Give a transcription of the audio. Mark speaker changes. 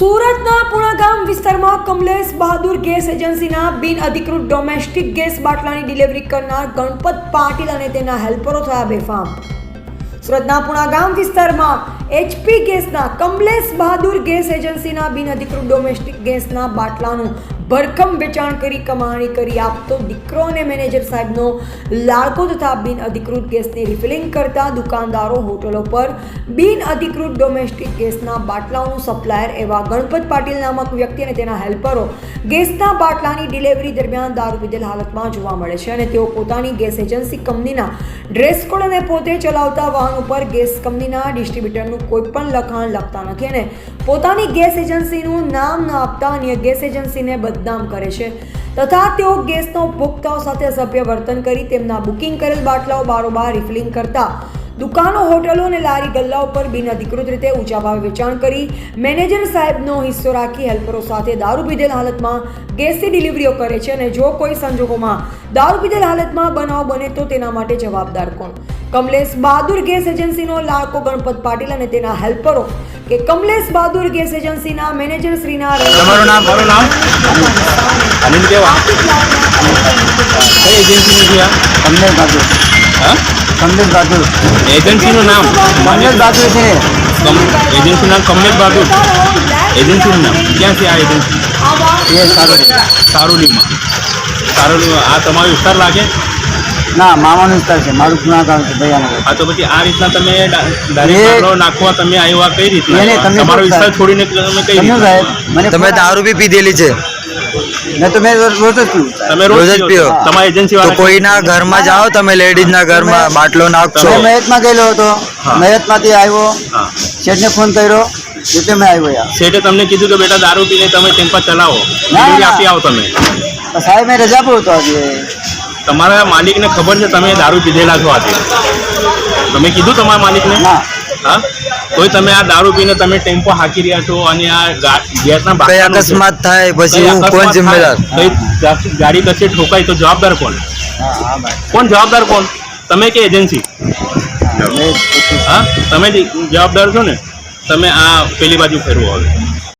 Speaker 1: સુરતના પુણાગામ વિસ્તારમાં કમલેશ બહાદુર ગેસ એજન્સીના બિન અધિકૃત ડોમેસ્ટિક ગેસ બાટલાની ડિલિવરી કરનાર ગણપત પાટીલ અને તેના હેલ્પરો થયા બેફામ. સુરતના પુણાગામ વિસ્તારમાં એચપી ગેસના, કમલેશ બહાદુર ગેસ એજન્સીના બિન અધિકૃત ડોમેસ્ટિક ગેસના બાટલાનું ભરખમ વેચાણ કરી કમાણી કરી આપતો દીકરો અને મેનેજર સાહેબનો લાડકો તથા બિન અધિકૃત ગેસની રિફિલિંગ કરતા દુકાનદારો હોટલો પર બિન અધિકૃત ડોમેસ્ટિક ગેસના બાટલાઓનું સપ્લાયર એવા ગણપત પાટીલ નામક વ્યક્તિ અને તેના હેલ્પરો ગેસના બાટલાની ડિલિવરી દરમિયાન દારૂ પીધેલ હાલતમાં જોવા મળે છે અને તેઓ પોતાની ગેસ એજન્સી કંપનીના ડ્રેસ કોડ અને પોતે ચલાવતા વાહન ઉપર ગેસ કંપનીના ડિસ્ટ્રીબ્યુટરનું કોઈ પણ લખાણ લખતા નથી અને પોતાની ગેસ એજન્સીનું નામ ન આપતા અન્ય ગેસ એજન્સીને બદનામ કરે છે. તથા તેઓ ગેસનો ઉપભોક્તાઓ સાથે સભ્ય વર્તન કરી તેમના બુકિંગ કરેલ બાટલાઓ બારોબાર રિફિલિંગ કરતા દુકાનો, હોટલો અને લારી ગલ્લા ઉપર બિન અધિકૃત રીતે ઊંચા ભાવે વેચાણ કરી મેનેજર સાહેબનો હિસ્સો રાખી હેલ્પરો સાથે દારૂ પીધેલ હાલતમાં ગેસની ડિલિવરીઓ કરે છે અને જો કોઈ સંજોગોમાં દારૂ પીધેલ હાલતમાં બનાવ બને તો તેના માટે જવાબદાર કોણ? કમલેશ બહાદુર ગેસ એજન્સીનો લાડકો ગણપત પાટીલ અને તેના હેલ્પરો કે કમલેશ બહાદુર ગેસ એજન્સીના મેનેજર શ્રીના
Speaker 2: તમારું નામ મારું નામ? અનિલ કેવા? કઈ એજન્સીનું છે આ?
Speaker 3: કમલેશ બહાદુર.
Speaker 2: હા?
Speaker 3: કમલેશ બહાદુર.
Speaker 2: એજન્સીનું નામ?
Speaker 3: કમલેશ બહાદુર છે.
Speaker 2: એજન્સીનું નામ કમલેશ બહાદુર. એજન્સીનું નામ? ક્યાં છે આ એજન્સી
Speaker 3: એ સારું.
Speaker 2: સારોલીમાં. સારોલીમાં. આ તમારો વિસ્તાર લાગે?
Speaker 3: ના મામાનો વિસ્તાર છે. મારું પુણા ગામ છે દયાનગર
Speaker 2: આ તો પછી આ રીતના તમે બાટલો નાખવા તમે આવ્યા કઈ
Speaker 3: રીતે નહીં,
Speaker 2: રીતના
Speaker 3: તમને
Speaker 2: તમારો વિસ્તાર છોડીને તમે કઈ રીતે
Speaker 3: સાહેબ મને
Speaker 4: તમે દારૂ બી પીધેલી છે.
Speaker 3: મેં તો મેં રોજ રોજ જ પીવું
Speaker 2: તમે
Speaker 4: રોજ જ પીઓ.
Speaker 2: પીઓ. તમારી એજન્સી વાળા
Speaker 4: કોઈના ઘરમાં જાઓ તમે લેડીઝના ઘરમાં બાટલો નાખશો.
Speaker 3: મેં મહેતમાં ગયેલો હતો. મહેતમાંથી આવ્યો. શેઠને ફોન કર્યો. એટલે મેં આવ્યો યાર.
Speaker 2: શેઠે તમને કીધું કે બેટા દારૂ પીને તમે ટેમ્પા ચલાવો.
Speaker 3: ના,
Speaker 2: આપી આવો તમે.
Speaker 3: સાહેબ મેં રજા પર હતો આજે.
Speaker 2: તમારા માલિકને ખબર છે તમે દારૂ પીધેલા છો આજે? તમે કીધું તમારા માલિકને? હા? તોય તમે આ દારૂ પીને તમે ટેમ્પો હાકી રહ્યા છો અને આ ગેસના
Speaker 4: કઈ. અકસ્માત થાય પછી હું કોણ જિમ્મેદાર?
Speaker 2: કઈ ગાડી કશે ઠોકાય તો જવાબદાર કોણ? કોણ જવાબદાર કોણ? તમે કે એજન્સી?
Speaker 3: હા,
Speaker 2: હા? તમે જવાબદાર છો ને? તમે આ પેલી બાજુ ફેરવો હવે.